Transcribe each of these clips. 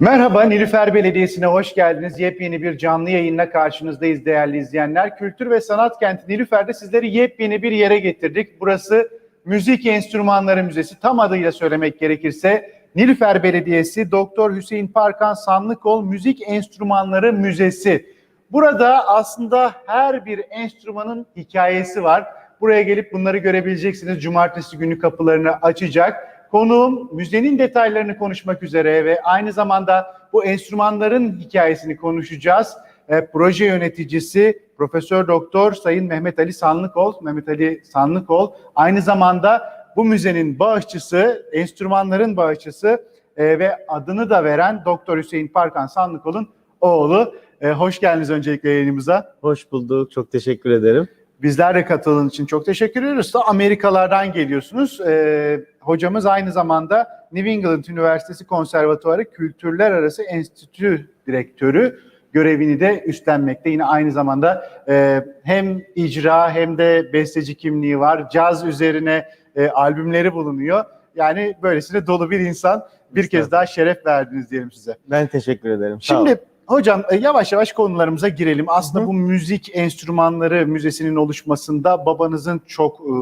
Merhaba Nilüfer Belediyesi'ne hoş geldiniz. Yepyeni bir canlı yayınla karşınızdayız değerli izleyenler. Kültür ve Sanat Kenti Nilüfer'de sizleri yepyeni bir yere getirdik. Burası Müzik Enstrümanları Müzesi. Tam adıyla söylemek gerekirse Nilüfer Belediyesi Doktor Hüseyin Parkan Sanlıkol Müzik Enstrümanları Müzesi. Burada aslında her bir enstrümanın hikayesi var. Buraya gelip bunları görebileceksiniz. Cumartesi günü kapılarını açacak. Konuğum müzenin detaylarını konuşmak üzere ve aynı zamanda bu enstrümanların hikayesini konuşacağız. E, proje yöneticisi Profesör Doktor Sayın Mehmet Ali Sanlıkol, Mehmet Ali Sanlıkol aynı zamanda bu müzenin bağışçısı, enstrümanların bağışçısı e, ve adını da veren Doktor Hüseyin Parkan Sanlıkol'un oğlu. E, hoş geldiniz öncelikle yayınımıza. Hoş bulduk. Çok teşekkür ederim. Bizler de katıldığın için çok teşekkür ediyoruz. Da Amerikalardan geliyorsunuz. Ee, hocamız aynı zamanda New England Üniversitesi Konservatuarı Kültürler Arası Enstitü Direktörü görevini de üstlenmekte. Yine aynı zamanda e, hem icra hem de besteci kimliği var. Caz üzerine e, albümleri bulunuyor. Yani böylesine dolu bir insan. Bir kez daha şeref verdiniz diyelim size. Ben teşekkür ederim. Sağ Şimdi. Hocam e, yavaş yavaş konularımıza girelim. Aslında Hı hı. bu müzik enstrümanları müzesinin oluşmasında babanızın çok e,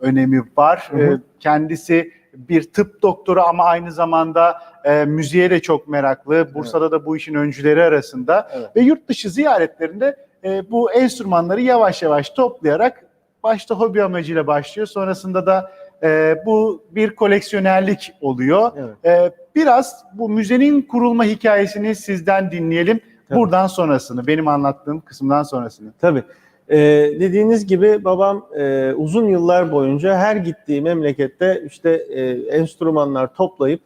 önemi var. E, kendisi bir tıp doktoru ama aynı zamanda e, müziğe de çok meraklı. Bursa'da da bu işin öncüleri arasında Evet. ve yurt dışı ziyaretlerinde e, bu enstrümanları yavaş yavaş toplayarak başta hobi amacıyla başlıyor. Sonrasında da e, bu bir koleksiyonerlik oluyor. Evet. Ee, biraz bu müzenin kurulma hikayesini sizden dinleyelim. Tabii. Buradan sonrasını, benim anlattığım kısımdan sonrasını. Tabii. Ee, dediğiniz gibi babam e, uzun yıllar boyunca her gittiği memlekette işte e, enstrümanlar toplayıp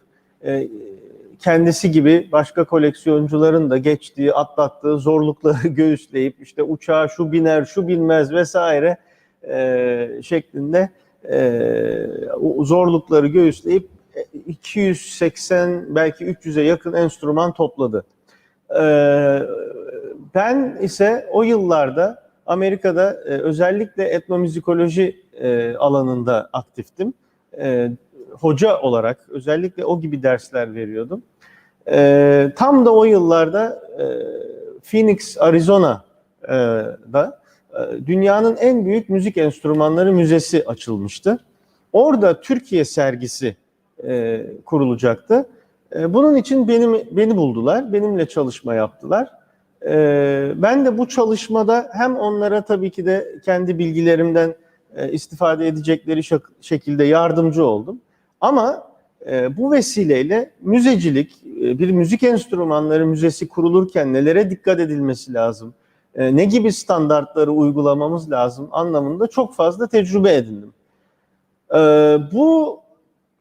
e, kendisi gibi başka koleksiyoncuların da geçtiği, atlattığı zorlukları göğüsleyip işte uçağa şu biner, şu binmez vesaire e, şeklinde e, zorlukları göğüsleyip 280 belki 300'e yakın enstrüman topladı. Ee, ben ise o yıllarda Amerika'da e, özellikle etnomüzikoloji e, alanında aktiftim. E, hoca olarak özellikle o gibi dersler veriyordum. Tam da o yıllarda Phoenix, Arizona'da dünyanın en büyük müzik enstrümanları müzesi açılmıştı. Orada Türkiye sergisi e, kurulacaktı. E, Bunun için benim beni buldular, benimle çalışma yaptılar. E, Ben de bu çalışmada hem onlara tabii ki de kendi bilgilerimden e, istifade edecekleri şak- şekilde yardımcı oldum. Ama e, bu vesileyle müzecilik, e, bir müzik enstrümanları müzesi kurulurken nelere dikkat edilmesi lazım, e, ne gibi standartları uygulamamız lazım anlamında çok fazla tecrübe edindim. E, Bu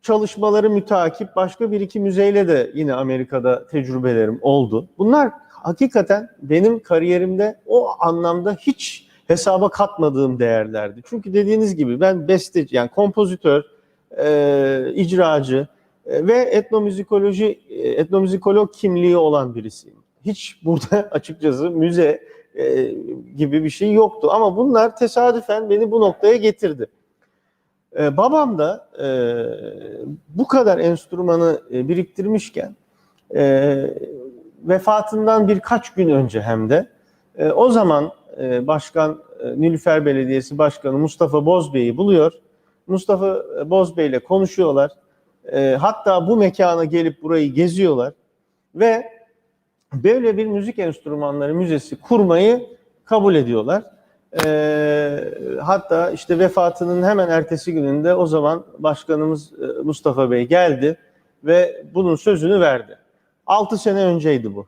çalışmaları mütakip başka bir iki müzeyle de yine Amerika'da tecrübelerim oldu. Bunlar hakikaten benim kariyerimde o anlamda hiç hesaba katmadığım değerlerdi. Çünkü dediğiniz gibi ben besteci yani kompozitör, e, icracı e, ve etnomüzikoloji, e, etnomüzikolog kimliği olan birisiyim. Hiç burada açıkçası müze e, gibi bir şey yoktu ama bunlar tesadüfen beni bu noktaya getirdi. Ee, babam da e, bu kadar enstrümanı e, biriktirmişken e, vefatından birkaç gün önce hem de e, o zaman e, Başkan e, Nilüfer Belediyesi Başkanı Mustafa Bozbey'i buluyor. Mustafa e, Bozbey ile konuşuyorlar. E, hatta bu mekana gelip burayı geziyorlar ve böyle bir müzik enstrümanları müzesi kurmayı kabul ediyorlar. Ee, hatta işte vefatının hemen ertesi gününde o zaman başkanımız e, Mustafa Bey geldi ve bunun sözünü verdi. 6 sene önceydi bu.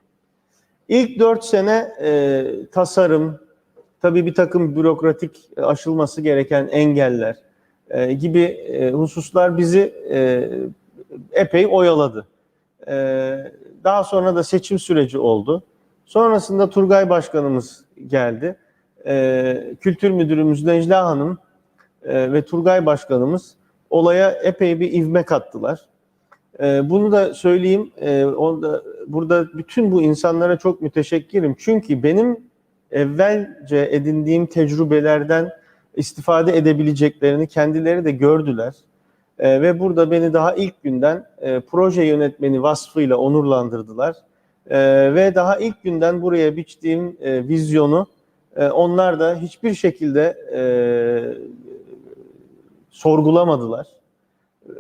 İlk 4 sene e, tasarım, tabii bir takım bürokratik e, aşılması gereken engeller e, gibi e, hususlar bizi e, epey oyaladı. E, daha sonra da seçim süreci oldu. Sonrasında Turgay Başkanımız geldi e, Kültür Müdürümüz Necla Hanım e, ve Turgay Başkanımız olaya epey bir ivme kattılar. E, bunu da söyleyeyim, e, onda, burada bütün bu insanlara çok müteşekkirim. Çünkü benim evvelce edindiğim tecrübelerden istifade edebileceklerini kendileri de gördüler. E, ve burada beni daha ilk günden e, proje yönetmeni vasfıyla onurlandırdılar. E, ve daha ilk günden buraya biçtiğim e, vizyonu e, onlar da hiçbir şekilde e, sorgulamadılar. E,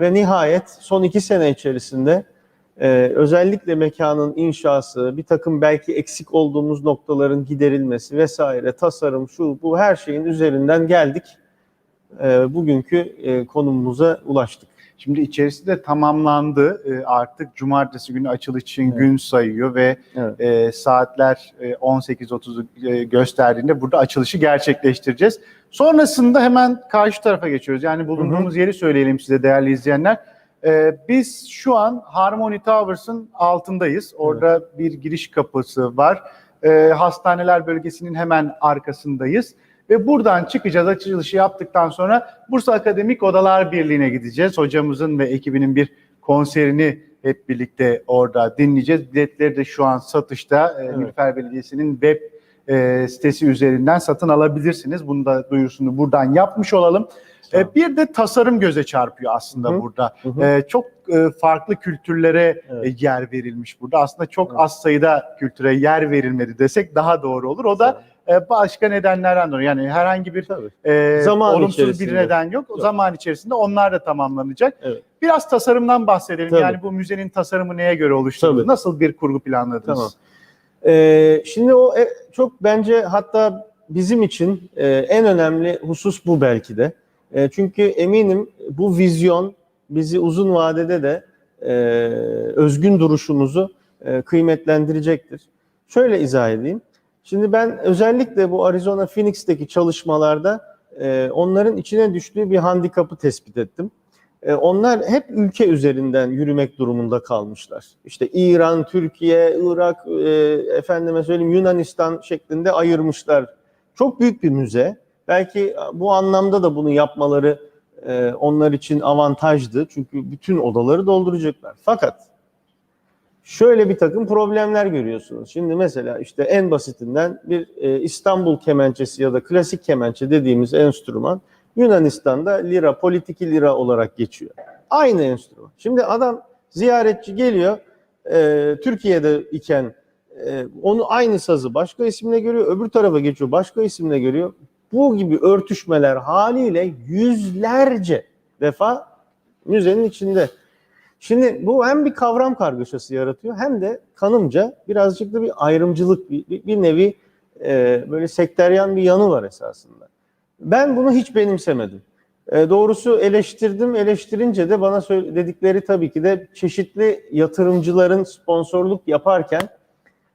ve nihayet son iki sene içerisinde e, özellikle mekanın inşası, bir takım belki eksik olduğumuz noktaların giderilmesi vesaire, tasarım, şu bu her şeyin üzerinden geldik. E, bugünkü e, konumumuza ulaştık. Şimdi içerisi de tamamlandı. E, artık cumartesi günü açılış için Evet. gün sayıyor ve Evet. e, saatler e, 18.30'u e, gösterdiğinde burada açılışı gerçekleştireceğiz. Sonrasında hemen karşı tarafa geçiyoruz. Yani bulunduğumuz yeri söyleyelim size değerli izleyenler. E, biz şu an Harmony Towers'ın altındayız. Orada bir giriş kapısı var. E, hastaneler bölgesinin hemen arkasındayız. Ve buradan çıkacağız. Açılışı yaptıktan sonra Bursa Akademik Odalar Birliği'ne gideceğiz. Hocamızın ve ekibinin bir konserini hep birlikte orada dinleyeceğiz. Biletleri de şu an satışta. Ee, Evet. Nilüfer Belediyesi'nin web e, sitesi üzerinden satın alabilirsiniz. Bunu da duyurusunu buradan yapmış olalım. Ee, bir de tasarım göze çarpıyor aslında Hı burada. Hı. Ee, çok e, farklı kültürlere Evet. e, yer verilmiş burada. Aslında çok Evet. az sayıda kültüre yer verilmedi desek daha doğru olur. O da e, başka nedenlerden dolayı. Yani herhangi bir Tabii. e, Zaman olumsuz bir içerisinde. neden yok. Yok. Zaman içerisinde onlar da tamamlanacak. Evet. Biraz tasarımdan bahsedelim. Tabii. Yani bu müzenin tasarımı neye göre? Tabii. Nasıl bir kurgu planladınız? Tamam. Ee, şimdi o e, çok bence hatta bizim için e, en önemli husus bu belki de. E, çünkü eminim bu vizyon bizi uzun vadede de e, özgün duruşumuzu e, kıymetlendirecektir. Şöyle izah edeyim. Şimdi ben özellikle bu Arizona Phoenix'teki çalışmalarda e, onların içine düştüğü bir handikapı tespit ettim. E, onlar hep ülke üzerinden yürümek durumunda kalmışlar. İşte İran, Türkiye, Irak, e, efendime söyleyeyim Yunanistan şeklinde ayırmışlar. Çok büyük bir müze. Belki bu anlamda da bunu yapmaları onlar için avantajdı. Çünkü bütün odaları dolduracaklar. Fakat şöyle bir takım problemler görüyorsunuz. Şimdi mesela işte en basitinden bir e, İstanbul kemençesi ya da klasik kemençe dediğimiz enstrüman Yunanistan'da lira, politiki lira olarak geçiyor. Aynı enstrüman. Şimdi adam ziyaretçi geliyor, e, Türkiye'de iken e, onu aynı sazı başka isimle görüyor, öbür tarafa geçiyor, başka isimle görüyor. Bu gibi örtüşmeler haliyle yüzlerce defa müzenin içinde. Şimdi bu hem bir kavram kargaşası yaratıyor hem de kanımca birazcık da bir ayrımcılık, bir, bir, nevi e, böyle sekteryan bir yanı var esasında. Ben bunu hiç benimsemedim. E, doğrusu eleştirdim. Eleştirince de bana dedikleri tabii ki de çeşitli yatırımcıların sponsorluk yaparken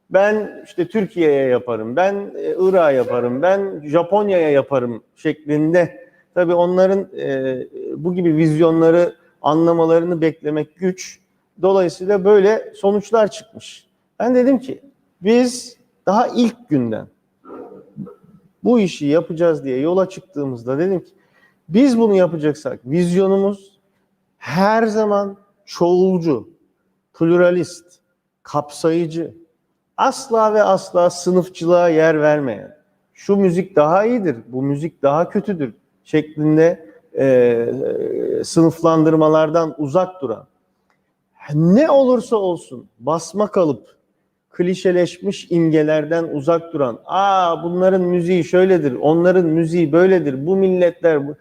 ben işte Türkiye'ye yaparım, ben e, Irak'a yaparım, ben Japonya'ya yaparım şeklinde. Tabii onların e, bu gibi vizyonları anlamalarını beklemek güç. Dolayısıyla böyle sonuçlar çıkmış. Ben dedim ki biz daha ilk günden bu işi yapacağız diye yola çıktığımızda dedim ki biz bunu yapacaksak vizyonumuz her zaman çoğulcu, pluralist, kapsayıcı, asla ve asla sınıfçılığa yer vermeyen, şu müzik daha iyidir, bu müzik daha kötüdür şeklinde e, sınıflandırmalardan uzak duran, ne olursa olsun basma kalıp klişeleşmiş imgelerden uzak duran, aa bunların müziği şöyledir, onların müziği böyledir, bu milletler bu,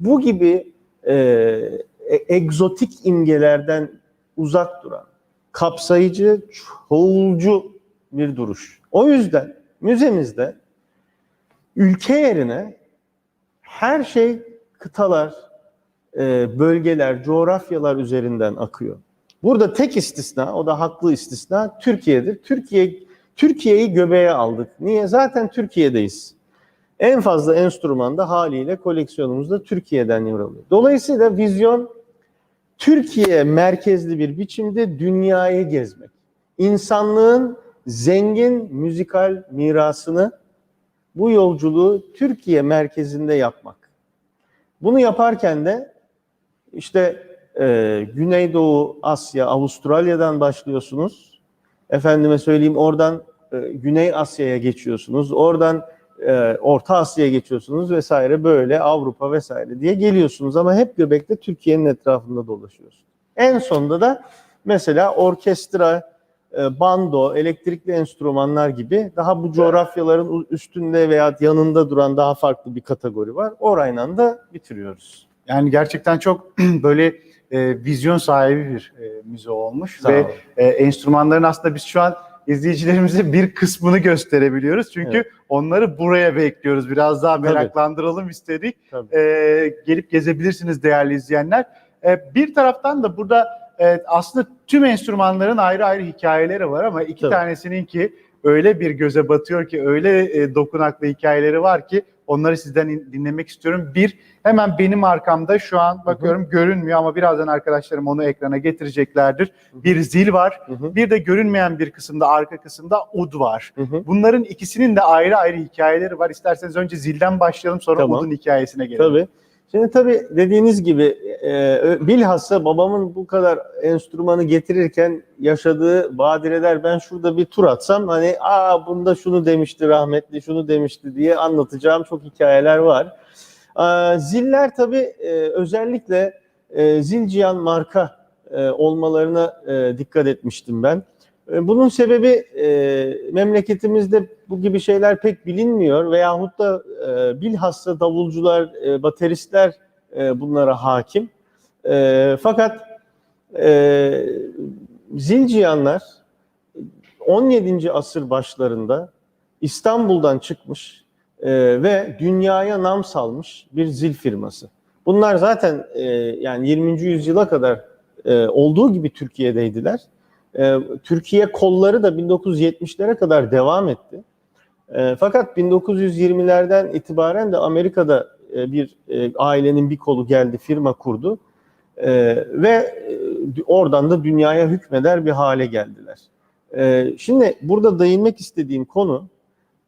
bu gibi e, e- egzotik imgelerden uzak duran, kapsayıcı, çoğulcu bir duruş. O yüzden müzemizde ülke yerine her şey kıtalar, e, bölgeler, coğrafyalar üzerinden akıyor. Burada tek istisna, o da haklı istisna Türkiye'dir. Türkiye Türkiye'yi göbeğe aldık. Niye? Zaten Türkiye'deyiz. En fazla enstrüman da haliyle koleksiyonumuzda Türkiye'den yer alıyor. Dolayısıyla vizyon Türkiye merkezli bir biçimde dünyayı gezmek. İnsanlığın zengin müzikal mirasını bu yolculuğu Türkiye merkezinde yapmak. Bunu yaparken de işte e, Güneydoğu Asya, Avustralya'dan başlıyorsunuz. Efendime söyleyeyim oradan e, Güney Asya'ya geçiyorsunuz. Oradan e, Orta Asya'ya geçiyorsunuz vesaire böyle Avrupa vesaire diye geliyorsunuz ama hep göbekte Türkiye'nin etrafında dolaşıyorsunuz. En sonunda da mesela orkestra, bando, elektrikli enstrümanlar gibi daha bu coğrafyaların üstünde veya yanında duran daha farklı bir kategori var. Orayla da bitiriyoruz. Yani gerçekten çok böyle e, vizyon sahibi bir e, müze olmuş Sağ ve e, enstrümanların aslında biz şu an izleyicilerimize bir kısmını gösterebiliyoruz. Çünkü Evet. onları buraya bekliyoruz. Biraz daha Tabii. meraklandıralım istedik. Tabii. E, gelip gezebilirsiniz değerli izleyenler. E, bir taraftan da burada e, aslında tüm enstrümanların ayrı ayrı hikayeleri var ama iki Tabii. tanesinin ki öyle bir göze batıyor ki öyle e, dokunaklı hikayeleri var ki onları sizden in- dinlemek istiyorum. Bir hemen benim arkamda şu an bakıyorum görünmüyor ama birazdan arkadaşlarım onu ekrana getireceklerdir. Bir zil var. Hı hı. Bir de görünmeyen bir kısımda arka kısımda ud var. Hı hı. Bunların ikisinin de ayrı ayrı hikayeleri var. İsterseniz önce zilden başlayalım sonra Tamam. udun hikayesine gelelim. Tabii. Şimdi tabii dediğiniz gibi e, bilhassa babamın bu kadar enstrümanı getirirken yaşadığı badireler ben şurada bir tur atsam hani aa bunda şunu demişti rahmetli şunu demişti diye anlatacağım çok hikayeler var. Aa, ziller tabii e, özellikle e, Zilciyan marka e, olmalarına e, dikkat etmiştim ben. E, Bunun sebebi e, memleketimizde bu gibi şeyler pek bilinmiyor veyahut da e, bilhassa davulcular, e, bateristler e, bunlara hakim. E, fakat e, zilciyanlar 17. asır başlarında İstanbul'dan çıkmış e, ve dünyaya nam salmış bir zil firması. Bunlar zaten e, yani 20. yüzyıla kadar e, olduğu gibi Türkiye'deydiler. E, Türkiye kolları da 1970'lere kadar devam etti. E, fakat 1920'lerden itibaren de Amerika'da e, bir e, ailenin bir kolu geldi, firma kurdu E, ve e, oradan da dünyaya hükmeder bir hale geldiler. E, şimdi burada değinmek istediğim konu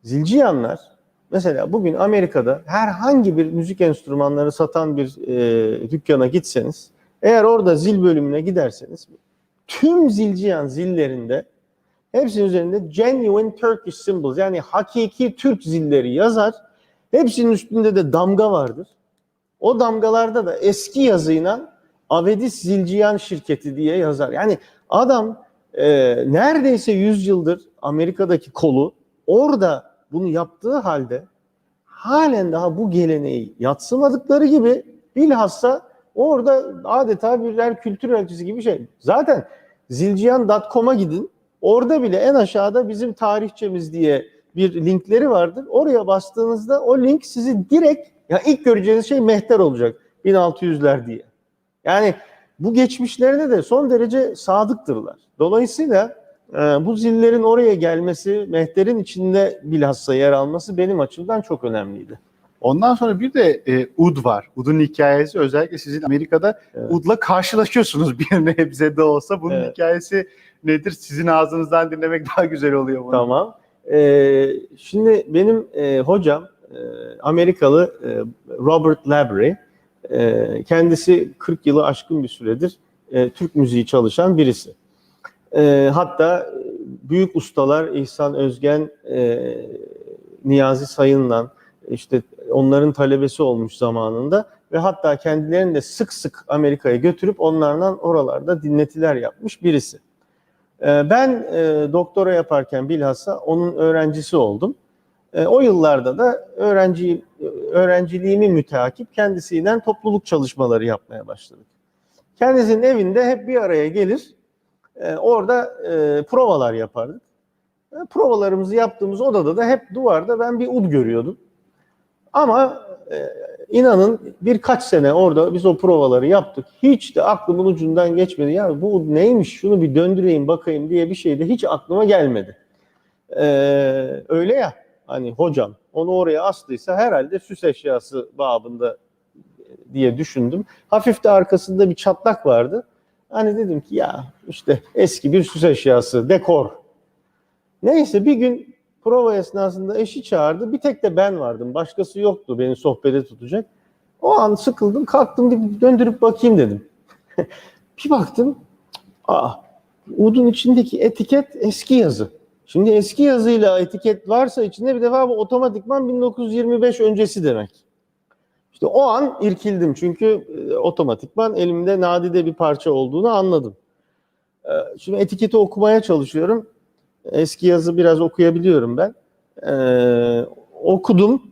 zilciyanlar. Mesela bugün Amerika'da herhangi bir müzik enstrümanları satan bir e, dükkana gitseniz, eğer orada zil bölümüne giderseniz tüm zilciyan zillerinde hepsinin üzerinde genuine Turkish symbols yani hakiki Türk zilleri yazar. Hepsinin üstünde de damga vardır. O damgalarda da eski yazıyla Avedis Zilciyan şirketi diye yazar. Yani adam e, neredeyse 100 yıldır Amerika'daki kolu orada bunu yaptığı halde halen daha bu geleneği yatsımadıkları gibi bilhassa orada adeta birer kültür elçisi gibi şey. Zaten zilciyan.com'a gidin. Orada bile en aşağıda bizim tarihçemiz diye bir linkleri vardır. Oraya bastığınızda o link sizi direkt ya ilk göreceğiniz şey mehter olacak 1600'ler diye. Yani bu geçmişlerine de son derece sadıktırlar. Dolayısıyla e, bu zillerin oraya gelmesi, mehterin içinde bilhassa yer alması benim açımdan çok önemliydi. Ondan sonra bir de e, ud var. Ud'un hikayesi özellikle sizin Amerika'da Evet. ud'la karşılaşıyorsunuz bir nebze de olsa. Bunun Evet. hikayesi nedir? Sizin ağzınızdan dinlemek daha güzel oluyor. Bunu. Tamam. Ee, şimdi benim e, hocam e, Amerikalı e, Robert Labrie. E, kendisi 40 yılı aşkın bir süredir e, Türk müziği çalışan birisi. E, hatta büyük ustalar İhsan Özgen, e, Niyazi Sayın'la işte onların talebesi olmuş zamanında ve hatta kendilerini de sık sık Amerika'ya götürüp onlarla oralarda dinletiler yapmış birisi. Ee, Ben e, doktora yaparken bilhassa onun öğrencisi oldum. E, o yıllarda da öğrenci öğrenciliğimi müteakip kendisiyle topluluk çalışmaları yapmaya başladık. Kendisinin evinde hep bir araya gelir, e, orada e, provalar yapardık. Provalarımızı yaptığımız odada da hep duvarda ben bir ud görüyordum. Ama e, inanın birkaç sene orada biz o provaları yaptık. Hiç de aklımın ucundan geçmedi. Ya bu neymiş şunu bir döndüreyim bakayım diye bir şey de hiç aklıma gelmedi. E, öyle ya hani hocam onu oraya astıysa herhalde süs eşyası babında diye düşündüm. Hafif de arkasında bir çatlak vardı. Hani dedim ki ya işte eski bir süs eşyası, dekor. Neyse bir gün prova esnasında eşi çağırdı. Bir tek de ben vardım. Başkası yoktu beni sohbete tutacak. O an sıkıldım. Kalktım döndürüp bakayım dedim. bir baktım. Aa, Udun içindeki etiket eski yazı. Şimdi eski yazıyla etiket varsa içinde bir defa bu otomatikman 1925 öncesi demek. İşte o an irkildim çünkü e, otomatikman elimde nadide bir parça olduğunu anladım. E, Şimdi etiketi okumaya çalışıyorum. Eski yazı biraz okuyabiliyorum ben. E, okudum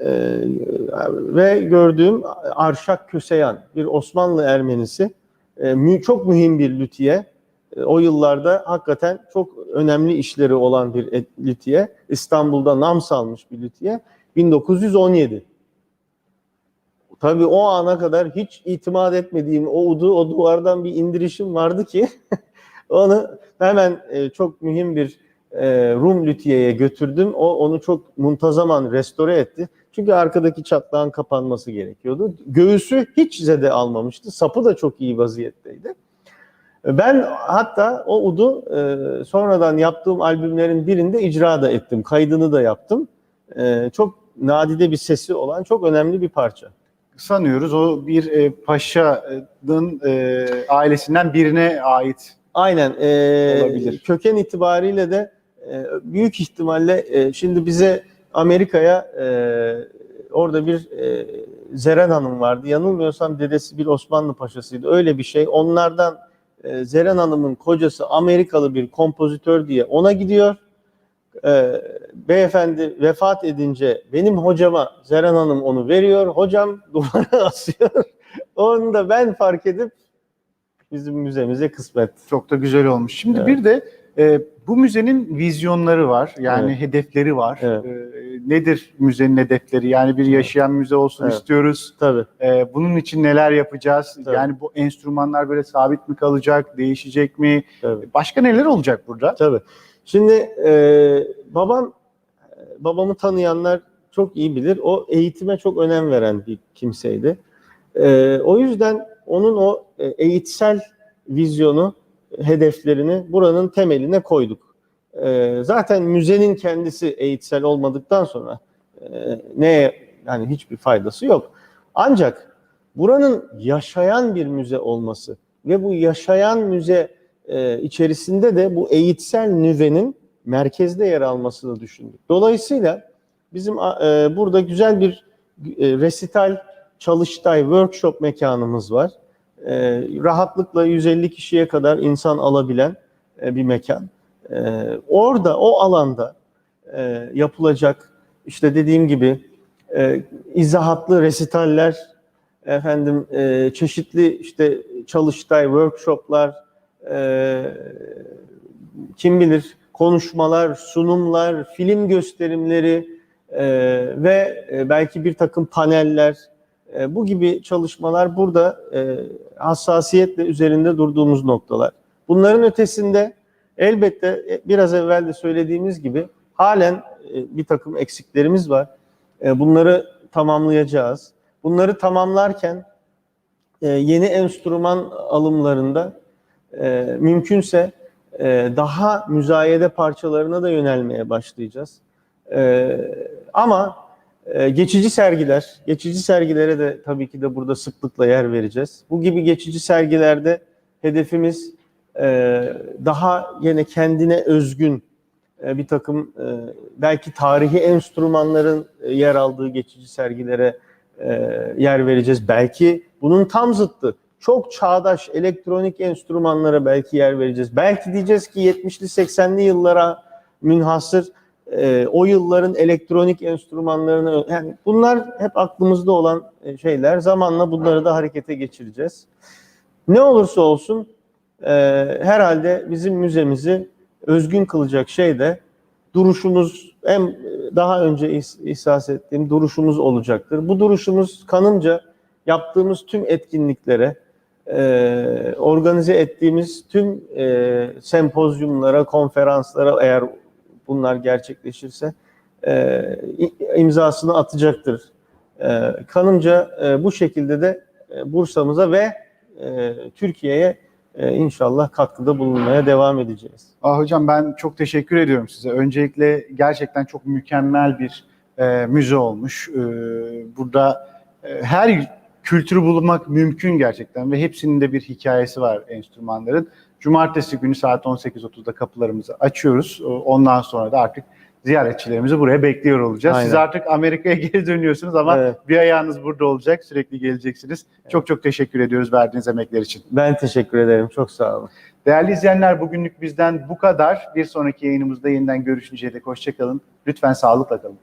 E, ve gördüğüm Arşak Köseyan bir Osmanlı Ermenisi. E, mü- çok mühim bir lütiye. E, o yıllarda hakikaten çok önemli işleri olan bir lütiye. İstanbul'da nam salmış bir lütiye. 1917. Tabii o ana kadar hiç itimat etmediğim o o duvardan bir indirişim vardı ki onu hemen e, çok mühim bir e, Rum lütiyeye götürdüm. O onu çok muntazaman restore etti. Çünkü arkadaki çatlağın kapanması gerekiyordu. Göğüsü hiç zede almamıştı. Sapı da çok iyi vaziyetteydi. Ben hatta o udu e, sonradan yaptığım albümlerin birinde icra da ettim. Kaydını da yaptım. E, çok nadide bir sesi olan çok önemli bir parça. Sanıyoruz o bir e, paşanın e, ailesinden birine ait. Aynen. e, Olabilir. Köken itibariyle de e, büyük ihtimalle e, şimdi bize Amerika'ya e, orada bir e, Zeren Hanım vardı. Yanılmıyorsam dedesi bir Osmanlı paşasıydı. Öyle bir şey. Onlardan e, Zeren Hanım'ın kocası Amerikalı bir kompozitör diye ona gidiyor. E, beyefendi vefat edince benim hocama Zeren Hanım onu veriyor. Hocam duvara asıyor. Onu da ben fark edip bizim müzemize kısmet. Çok da güzel olmuş. Şimdi Evet. bir de e, bu müzenin vizyonları var. Yani Evet. hedefleri var. Evet. E, nedir müzenin hedefleri? Yani bir yaşayan müze olsun Evet. istiyoruz. Tabii. E, bunun için neler yapacağız? Tabii. Yani bu enstrümanlar böyle sabit mi kalacak? Değişecek mi? Tabii. Başka neler olacak burada? Tabii. Şimdi e, babam babamı tanıyanlar çok iyi bilir. O eğitime çok önem veren bir kimseydi. E, o yüzden onun o e, eğitsel vizyonu, hedeflerini buranın temeline koyduk. E, zaten müzenin kendisi eğitsel olmadıktan sonra e, neye yani hiçbir faydası yok. Ancak buranın yaşayan bir müze olması ve bu yaşayan müze e, içerisinde de bu eğitsel nüvenin merkezde yer almasını düşündük. Dolayısıyla bizim e, burada güzel bir e, resital, çalıştay, workshop mekanımız var. E, rahatlıkla 150 kişiye kadar insan alabilen e, bir mekan. E, orada, o alanda e, yapılacak işte dediğim gibi e, izahatlı resitaller, efendim e, çeşitli işte çalıştay, workshoplar, e, kim bilir konuşmalar, sunumlar, film gösterimleri e, ve e, belki bir takım paneller, e, bu gibi çalışmalar burada e, hassasiyetle üzerinde durduğumuz noktalar. Bunların ötesinde elbette e, biraz evvel de söylediğimiz gibi halen e, bir takım eksiklerimiz var. E, bunları tamamlayacağız. Bunları tamamlarken e, yeni enstrüman alımlarında e, mümkünse e, daha müzayede parçalarına da yönelmeye başlayacağız. E, ama e, geçici sergiler, geçici sergilere de tabii ki de burada sıklıkla yer vereceğiz. Bu gibi geçici sergilerde hedefimiz e, daha yine kendine özgün e, bir takım e, belki tarihi enstrümanların e, yer aldığı geçici sergilere e, yer vereceğiz. Belki bunun tam zıttı çok çağdaş elektronik enstrümanlara belki yer vereceğiz. Belki diyeceğiz ki 70'li 80'li yıllara münhasır e, o yılların elektronik enstrümanlarını yani bunlar hep aklımızda olan e, şeyler. Zamanla bunları da harekete geçireceğiz. Ne olursa olsun e, herhalde bizim müzemizi özgün kılacak şey de duruşumuz hem daha önce ihsas ettiğim duruşumuz olacaktır. Bu duruşumuz kanımca yaptığımız tüm etkinliklere, e, organize ettiğimiz tüm e, sempozyumlara, konferanslara eğer bunlar gerçekleşirse e, imzasını atacaktır. E, kanımca e, bu şekilde de e, Bursa'mıza ve e, Türkiye'ye e, inşallah katkıda bulunmaya devam edeceğiz. Ah hocam ben çok teşekkür ediyorum size. Öncelikle gerçekten çok mükemmel bir e, müze olmuş. E, burada e, her kültürü bulmak mümkün gerçekten ve hepsinin de bir hikayesi var enstrümanların. Cumartesi günü saat 18.30'da kapılarımızı açıyoruz. Ondan sonra da artık ziyaretçilerimizi buraya bekliyor olacağız. Siz Aynen. artık Amerika'ya geri dönüyorsunuz ama Evet. bir ayağınız burada olacak. Sürekli geleceksiniz. Çok çok teşekkür ediyoruz verdiğiniz emekler için. Ben teşekkür ederim. Çok sağ olun. Değerli izleyenler bugünlük bizden bu kadar. Bir sonraki yayınımızda yeniden görüşünceye dek hoşçakalın. Lütfen sağlıkla kalın.